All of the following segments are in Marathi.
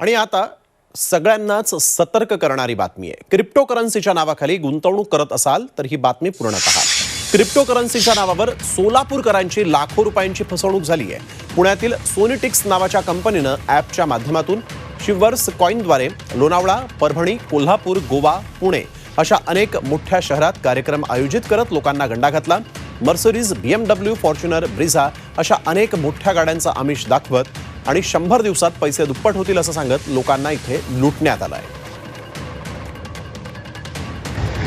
आणि आता सगळ्यांनाच सतर्क करणारी बातमी आहे. क्रिप्टोकरन्सीच्या नावाखाली गुंतवणूक करत असाल तर ही बातमी पूर्ण क्रिप्टो क्रिप्टोकरन्सीच्या नावावर सोलापूरकरांची लाखो रुपयांची फसवणूक झाली आहे. पुण्यातील सोनिटिक्स नावाच्या कंपनीनं ॲपच्या माध्यमातून शिवर्स कॉईनद्वारे लोणावळा परभणी कोल्हापूर गोवा पुणे अशा अनेक मोठ्या शहरात कार्यक्रम आयोजित करत लोकांना गंडा घातला. Mercedes M W Fortuner Brezza अशा अनेक मोठ्या गाड्यांचा आमिष दाखवत आणि शंभर दिवसात पैसे दुप्पट होतील असं सांगत लोकांना इथे लुटण्यात आलं आहे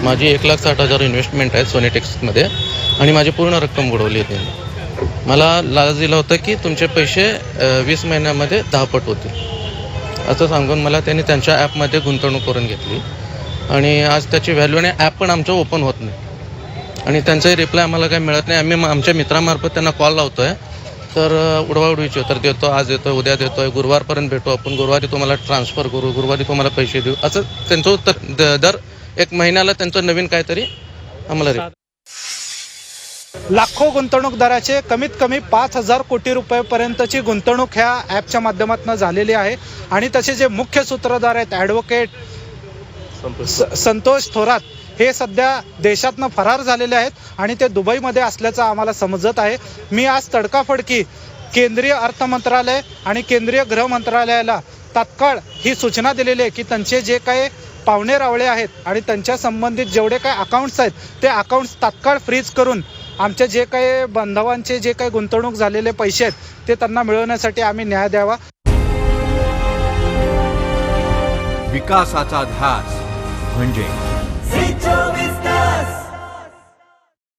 माझी एक लाख साठ हजार इन्व्हेस्टमेंट आहे सोनेटेक्समध्ये आणि माझी पूर्ण रक्कम बुडवली होती त्यांनी मला लाज दिला होता की तुमचे पैसे वीस महिन्यामध्ये दहापट होतील. असं सांगून मला त्यांनी त्यांच्या ॲपमध्ये गुंतवणूक करून घेतली. आणि आज त्याची व्हॅल्यू आणि ॲप पण आमचं ओपन होत नाही. आणि त्यांचाही रिप्लाय आम्हाला काही मिळत नाही. आम्ही म- आमच्या मित्रामार्फत त्यांना कॉल लावतो आहे तर उडवाउडवीची उत्तर देतो आज येतो उद्या देतो आहे गुरुवारपर्यंत भेटू आपण. गुरुवारी तुम्हाला ट्रान्सफर करू गुरुवारी तुम्हाला पैसे देऊ. असं त्यांचं उत्तर द- दर एक महिन्याला त्यांचं नवीन काहीतरी आम्हाला रे- लाखो गुंतवणूकदाराचे कमीत कमी पाच हजार कोटी रुपयेपर्यंतची गुंतवणूक ह्या ॲपच्या माध्यमातून झालेली आहे. आणि तसे जे मुख्य सूत्रधार आहेत ॲडव्होकेट स- संतोष थोरात हे सध्या देशातनं फरार झालेले आहेत आणि ते दुबईमध्ये असल्याचं आम्हाला समजत आहे. मी आज तडकाफडकी केंद्रीय अर्थ मंत्रालय आणि केंद्रीय गृह मंत्रालयाला तात्काळ ही सूचना दिलेली आहे की त्यांचे जे काही पाहुणे रावळे आहेत आणि त्यांच्या संबंधित जेवढे काही अकाउंट्स आहेत ते अकाउंट्स तात्काळ फ्रीज करून आमचे जे काही बांधवांचे जे काही गुंतवणूक झालेले पैसे आहेत ते त्यांना मिळवण्यासाठी आम्ही न्याय द्यावा. विकासाचा ध्यास म्हणजे